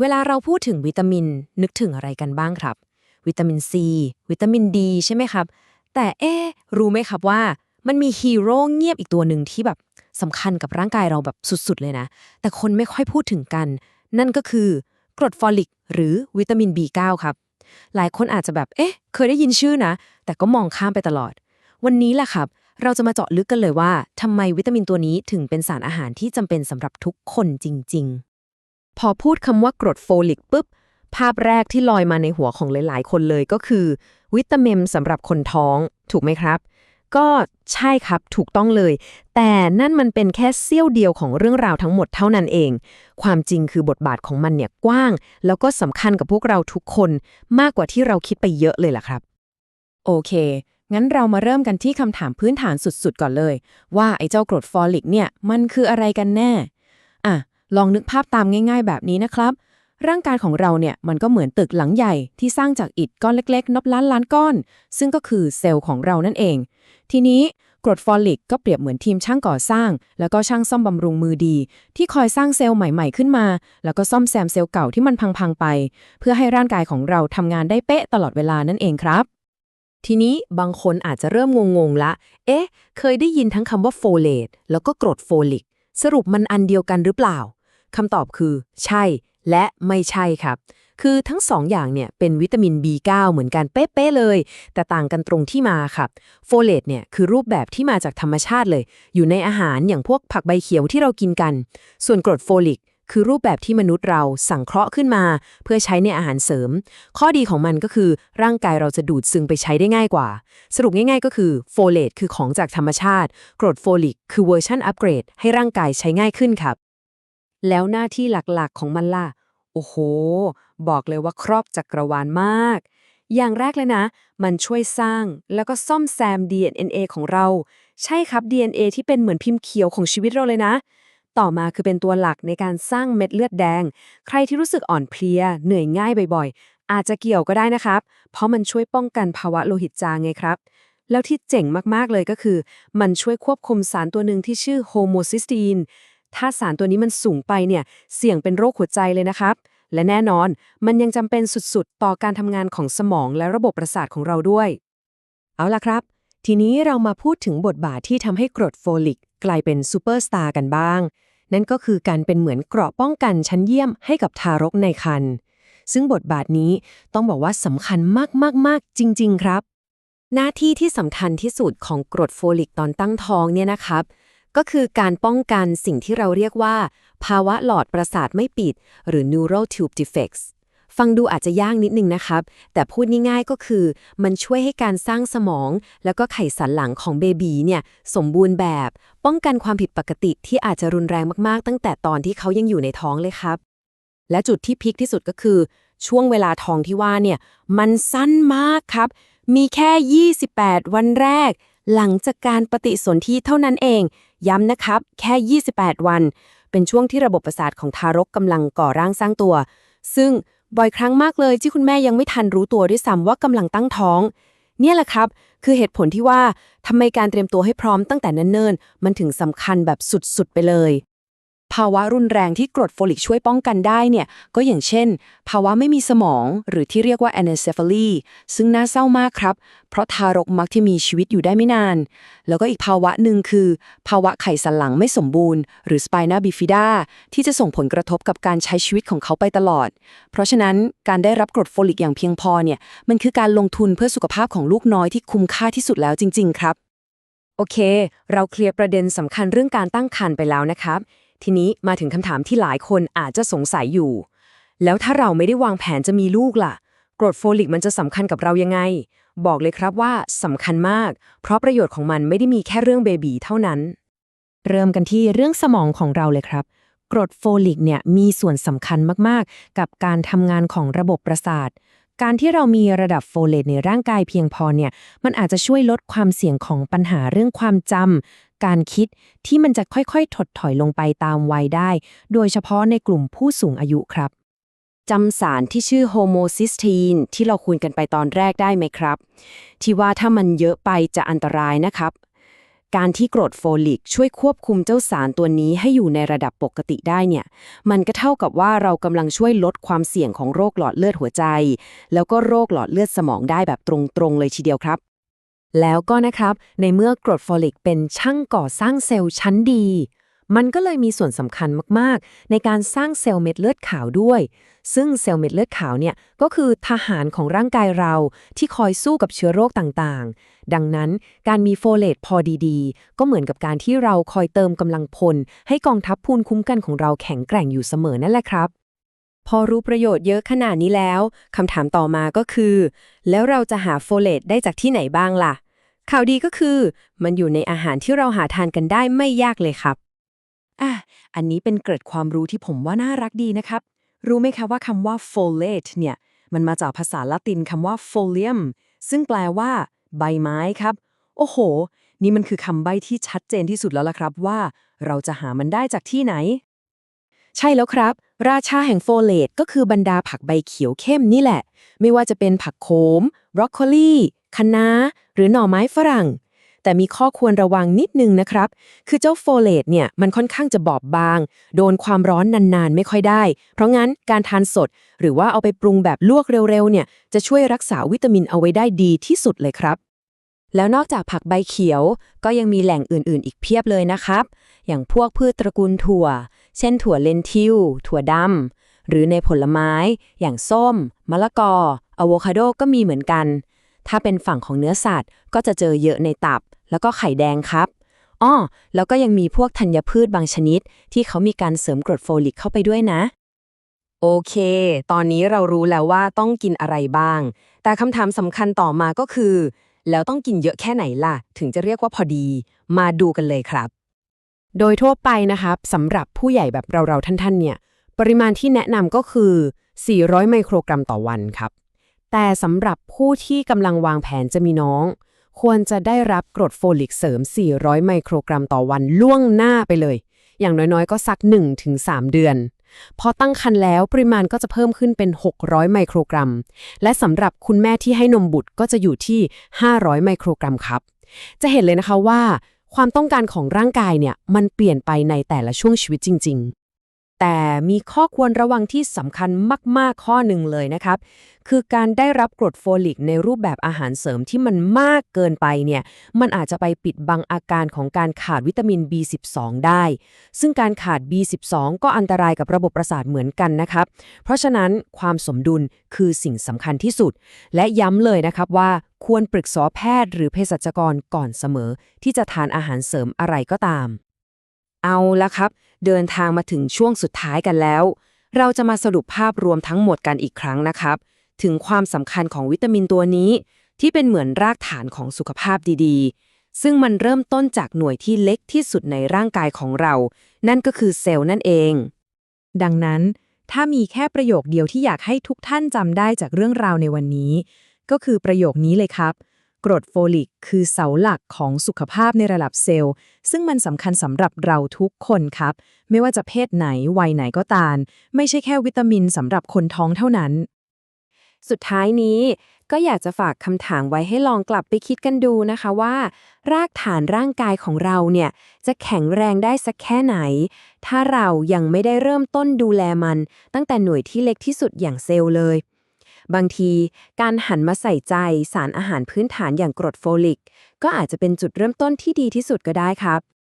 เวลาเราพูดถึงวิตามินนึกถึงอะไรกันบ้างครับ วิตามินซีวิตามินดีใช่ไหมครับ แต่เอ๊รู้ไหมครับว่ามันมีฮีโร่เงียบอีกตัวหนึ่งที่แบบสำคัญกับร่างกายเราแบบสุดๆเลยนะ แต่คนไม่ค่อยพูดถึงกัน นั่นก็คือกรดฟอลิก หรือวิตามิน B9 ครับ หลายคนอาจจะแบบ เอ๊ะ เคยได้ยินชื่อนะ แต่ก็มองข้ามไปตลอด วันนี้แหละครับ เราจะมาเจาะลึกกันเลยว่าทำไมวิตามินตัวนี้ถึงเป็นสารอาหารที่จำเป็นสำหรับทุกคนจริง ๆ พอพูดคำว่ากรดโฟลิกปุ๊บ ภาพแรกที่ลอยมาในหัวของหลาย ๆ คนเลยก็คือ วิตามินสำหรับคนท้อง ถูกไหมครับ ก็ใช่ครับถูกต้องเลย แต่นั่นมันเป็นแค่เสี้ยวเดียวของเรื่องราวทั้งหมดเท่านั้นเอง ความจริงคือบทบาทของมันเนี่ยกว้าง แล้วก็สำคัญกับพวกเราทุกคนมากกว่าที่เราคิดไปเยอะเลยล่ะครับ โอเคงั้นเรามาเริ่มกันที่คำถามพื้นฐานสุดๆ ก่อนเลย ว่าไอ้เจ้ากรดฟอลิกเนี่ย มันคืออะไรกันแน่ อะ ลองนึกภาพตามง่าย ๆ แบบนี้นะครับ ร่างกายของเราเนี่ยมันก็เหมือนตึกหลังใหญ่ที่สร้างจากอิฐก้อนเล็กๆ นับล้านล้านก้อน ซึ่งก็คือเซลล์ของเรานั่นเอง ทีนี้กรดฟอลิกก็เปรียบเหมือนทีมช่างก่อสร้าง แล้วก็ช่างซ่อมบำรุงมือดี ที่คอยสร้างเซลล์ใหม่ๆขึ้นมา แล้วก็ซ่อมแซมเซลล์เก่าที่มันพังๆไป เพื่อให้ร่างกายของเราทำงานได้เป๊ะตลอดเวลานั่นเองครับ ทีนี้บางคนอาจจะเริ่มงงๆละ เอ๊ะ เคยได้ยินทั้งคำว่าโฟเลตแล้วก็กรดโฟลิก สรุปมันอันเดียวกันหรือเปล่า คำตอบคือ ใช่ และไม่ใช่ครับ คือทั้งสองอย่างเนี่ยเป็นวิตามิน B9 เหมือนกันเป๊ะๆเลย แต่ต่างกันตรงที่มาครับโฟเลตเนี่ยคือรูปแบบที่มาจากธรรมชาติเลย อยู่ในอาหารอย่างพวกผักใบเขียวที่เรากินกัน ส่วนกรดโฟลิกคือรูปแบบที่มนุษย์เราสังเคราะห์ขึ้นมา เพื่อใช้ในอาหารเสริม ข้อดีของมันก็คือร่างกายเราจะดูดซึมไปใช้ได้ง่ายกว่า สรุปง่ายๆก็คือโฟเลตคือของจากธรรมชาติ กรดโฟลิกคือเวอร์ชันอัปเกรดให้ร่างกายใช้ง่ายขึ้นครับ แล้วหน้าที่หลักๆของมันล่ะ โอ้โห บอกเลยว่าครอบจักรวาลมาก อย่างแรกเลยนะ มันช่วยสร้างแล้วก็ซ่อมแซม DNA ของเรา ใช่ครับ DNA ที่เป็นเหมือนพิมพ์เขียวของชีวิตเราเลยนะ ต่อมาคือเป็นตัวหลักในการสร้างเม็ดเลือดแดง ใครที่รู้สึกอ่อนเพลีย เหนื่อยง่ายบ่อยๆ อาจจะเกี่ยวก็ได้นะครับ เพราะมันช่วยป้องกันภาวะโลหิตจางไงครับแล้วที่เจ๋งมาก ๆ เลยก็คือ มันช่วยควบคุมสารตัวหนึ่งที่ชื่อโฮโมซิสตีน ถ้าสารตัวนี้มันสูงไปเนี่ย เสี่ยงเป็นโรคหัวใจเลยนะครับ และแน่นอนมันยังจำเป็นสุดๆ ต่อการทำงานของสมองและระบบประสาทของเราด้วย เอาล่ะครับ ทีนี้เรามาพูดถึงบทบาทที่ทำให้กรดโฟลิกกลายเป็นซูเปอร์สตาร์กันบ้าง นั่นก็คือการเป็นเหมือนเกราะป้องกันชั้นเยี่ยมให้กับทารกในครรภ์ซึ่งบทบาทนี้ต้องบอกว่าสำคัญมากๆๆจริง ๆ ครับ หน้าที่ที่สำคัญที่สุดของกรดโฟลิกตอนตั้งท้องเนี่ยนะครับ ก็คือการป้องกันสิ่งที่เราเรียกว่า ภาวะหลอดประสาทไม่ปิด หรือ neural tube defects ฟังดูอาจจะยากนิดนึงนะครับ แต่พูดง่ายๆก็คือ มันช่วยให้การสร้างสมอง แล้วก็ไขสันหลังของเบบีเนี่ยสมบูรณ์แบบ ป้องกันความผิดปกติที่อาจจะรุนแรงมากๆ ตั้งแต่ตอนที่เขายังอยู่ในท้องเลยครับ และจุดที่พีคที่สุดก็คือ ช่วงเวลาท้องที่ว่าเนี่ยมันสั้นมากครับ มีแค่ 28 วันแรก หลังจากการปฏิสนธิเท่านั้นเอง ย้ำนะครับ แค่ 28 วัน เป็นช่วงที่ระบบประสาทของทารกกำลังก่อร่างสร้างตัว ซึ่งบ่อยครั้งมากเลยที่คุณแม่ยังไม่ทันรู้ตัวด้วยซ้ำว่ากำลังตั้งท้อง เนี่ยแหละครับ คือเหตุผลที่ว่าทำไมการเตรียมตัวให้พร้อมตั้งแต่เนิ่นๆมันถึงสำคัญแบบสุดๆไปเลยาวะรุนแรงที่กรดโฟลิกช่วยป้องกันได้เนี่ย ก็อย่างเช่น ภาวะไม่มีสมอง หรือที่เรียกว่า anencephaly ซึ่งน่าเศร้ามากครับ เพราะทารกมักที่มีชีวิตอยู่ได้ไม่นาน แล้วก็อีกภาวะหนึ่งคือ ภาวะไขสันหลังไม่สมบูรณ์ หรือ spina bifida ที่จะส่งผลกระทบกับการใช้ชีวิตของเขาไปตลอด เพราะฉะนั้นการได้รับกรดโฟลิกอย่างเพียงพอเนี่ย มันคือการลงทุนเพื่อสุขภาพของลูกน้อยที่คุ้มค่าที่สุดแล้วจริง ๆ ครับ โอเค เราเคลียร์ประเด็นสำคัญเรื่องการตั้งครรภ์ไปแล้วนะครับ ทีนี้มาถึงคำถามที่หลายคนอาจจะสงสัยอยู่ แล้วถ้าเราไม่ได้วางแผนจะมีลูกล่ะกรดโฟลิกมันจะสำคัญกับเรายังไง บอกเลยครับว่าสำคัญมาก เพราะประโยชน์ของมันไม่ได้มีแค่เรื่องเบบีเท่านั้น เริ่มกันที่เรื่องสมองของเราเลยครับ กรดโฟลิกเนี่ยมีส่วนสำคัญมากๆ กับการทำงานของระบบประสาท การที่เรามีระดับโฟเลตในร่างกายเพียงพอเนี่ย มันอาจจะช่วยลดความเสี่ยงของปัญหาเรื่องความจำ การคิดที่มันจะค่อยๆ ถดถอยลงไปตามวัยได้ โดยเฉพาะในกลุ่มผู้สูงอายุครับจำสารที่ชื่อโฮโมซิสตีนที่เราคุยกันไปตอนแรกได้ไหมครับ ที่ว่าถ้ามันเยอะไปจะอันตรายนะครับ การที่กรดโฟลิกช่วยควบคุมเจ้าสารตัวนี้ให้อยู่ในระดับปกติได้เนี่ย มันก็เท่ากับว่าเรากำลังช่วยลดความเสี่ยงของโรคหลอดเลือดหัวใจ แล้วก็โรคหลอดเลือดสมองได้แบบตรงๆเลยทีเดียวครับ แล้วก็นะครับ ในเมื่อกรดฟอลิกเป็นช่างก่อสร้างเซลล์ชั้นดี มันก็เลยมีส่วนสำคัญมากๆ ในการสร้างเซลล์เม็ดเลือดขาวด้วย ซึ่งเซลล์เม็ดเลือดขาวเนี่ยก็คือทหารของร่างกายเราที่คอยสู้กับเชื้อโรคต่างๆ ดังนั้นการมีโฟเลตพอดีๆ ก็เหมือนกับการที่เราคอยเติมกำลังพล ให้กองทัพภูมิคุ้มกันของเราแข็งแกร่งอยู่เสมอนั่นแหละครับ พอรู้ประโยชน์เยอะขนาดนี้แล้วคำถามต่อมาก็คือ แล้วเราจะหาโฟเลตได้จากที่ไหนบ้างล่ะ ข่าวดีก็คือ มันอยู่ในอาหารที่เราหาทานกันได้ไม่ยากเลยครับอะอันนี้เป็นเกร็ดความรู้ที่ผมว่าน่ารักดีนะครับ รู้ไหมคะว่าคำว่า folate เนี่ย มันมาจากภาษาละตินคำว่า folium ซึ่งแปลว่า ใบไม้ครับ โอ้โห นี่มันคือคำใบ้ที่ชัดเจนที่สุดแล้วล่ะครับว่า เราจะหามันได้จากที่ไหน ใช่แล้วครับ ราชาแห่งโฟเลตก็คือบรรดาผักใบเขียวเข้มนี่แหละ ไม่ว่าจะเป็นผักโขมบรอกโคลีคะน้า หรือหน่อไม้ฝรั่ง แต่มีข้อควรระวังนิดนึงนะครับ คือเจ้าโฟเลตเนี่ยมันค่อนข้างจะบอบบาง โดนความร้อนนานๆ ไม่ค่อยได้ เพราะงั้นการทานสด หรือว่าเอาไปปรุงแบบลวกเร็วๆเนี่ยจะช่วยรักษาวิตามินเอาไว้ได้ดีที่สุดเลยครับ แล้วนอกจากผักใบเขียว ก็ยังมีแหล่งอื่นๆ อีกเพียบเลยนะครับ อย่างพวกพืชตระกูลถั่ว เช่นถั่วเลนทิว ถั่วดำ หรือในผลไม้ อย่างส้ม มะละกออะโวคาโดก็มีเหมือนกัน ถ้าเป็นฝั่งของเนื้อสัตว์ ก็จะเจอเยอะในตับ แล้วก็ไข่แดงครับอ้อแล้วก็ยังมีพวกธัญพืชบางชนิด ที่เขามีการเสริมกรดโฟลิกเข้าไปด้วยนะ โอเค ตอนนี้เรารู้แล้วว่าต้องกินอะไรบ้าง แต่คำถามสำคัญต่อมาก็คือ แล้วต้องกินเยอะแค่ไหนล่ะ ถึงจะเรียกว่าพอดี มาดูกันเลยครับ โดยทั่วไปนะครับสำหรับผู้ใหญ่แบบเราๆท่านๆเนี่ย ปริมาณที่แนะนำก็คือ 400 ไมโครกรัมต่อวันครับ แต่สำหรับผู้ที่กำลังวางแผนจะมีน้อง ควรจะได้รับกรดโฟลิกเสริม 400 ไมโครกรัมต่อวันล่วงหน้าไปเลย อย่างน้อยๆ ก็สัก 1-3 เดือน พอตั้งครรภ์แล้วปริมาณก็จะเพิ่มขึ้นเป็น 600 ไมโครกรัม และสำหรับคุณแม่ที่ให้นมบุตรก็จะอยู่ที่ 500 ไมโครกรัมครับ จะเห็นเลยนะคะว่า ความต้องการของร่างกายเนี่ยมันเปลี่ยนไปในแต่ละช่วงชีวิตจริงๆ แต่มีข้อควรระวังที่สำคัญมาก ๆ ข้อหนึ่งเลยนะครับ คือการได้รับกรดโฟลิกในรูปแบบอาหารเสริมที่มันมากเกินไปเนี่ย มันอาจจะไปปิดบังอาการของการขาดวิตามิน B12 ได้ ซึ่งการขาด B12 ก็อันตรายกับระบบประสาทเหมือนกันนะครับ เพราะฉะนั้นความสมดุลคือสิ่งสำคัญที่สุด และย้ำเลยนะครับว่าควรปรึกษาแพทย์หรือเภสัชกรก่อนเสมอ ที่จะทานอาหารเสริมอะไรก็ตาม เอาละครับ เดินทางมาถึงช่วงสุดท้ายกันแล้ว เราจะมาสรุปภาพรวมทั้งหมดกันอีกครั้งนะครับ ถึงความสำคัญของวิตามินตัวนี้ ที่เป็นเหมือนรากฐานของสุขภาพดีๆ ซึ่งมันเริ่มต้นจากหน่วยที่เล็กที่สุดในร่างกายของเรา นั่นก็คือเซลล์นั่นเอง ดังนั้น ถ้ามีแค่ประโยคเดียวที่อยากให้ทุกท่านจำได้จากเรื่องราวในวันนี้ ก็คือประโยคนี้เลยครับ กรดโฟลิก คือเสาหลักของสุขภาพในระดับเซลล์ ซึ่งมันสำคัญสำหรับเราทุกคนครับ ไม่ว่าจะเพศไหน วัยไหนก็ตาม ไม่ใช่แค่วิตามินสำหรับคนท้องเท่านั้น สุดท้ายนี้ก็อยากจะฝากคำถามไว้ให้ลองกลับไปคิดกันดูนะคะว่า รากฐานร่างกายของเราเนี่ยจะแข็งแรงได้สักแค่ไหน ถ้าเรายังไม่ได้เริ่มต้นดูแลมัน ตั้งแต่หน่วยที่เล็กที่สุดอย่างเซลล์เลย บางทีการหันมาใส่ใจสารอาหารพื้นฐานอย่างกรดโฟลิก ก็อาจจะเป็นจุดเริ่มต้นที่ดีที่สุดก็ได้ครับ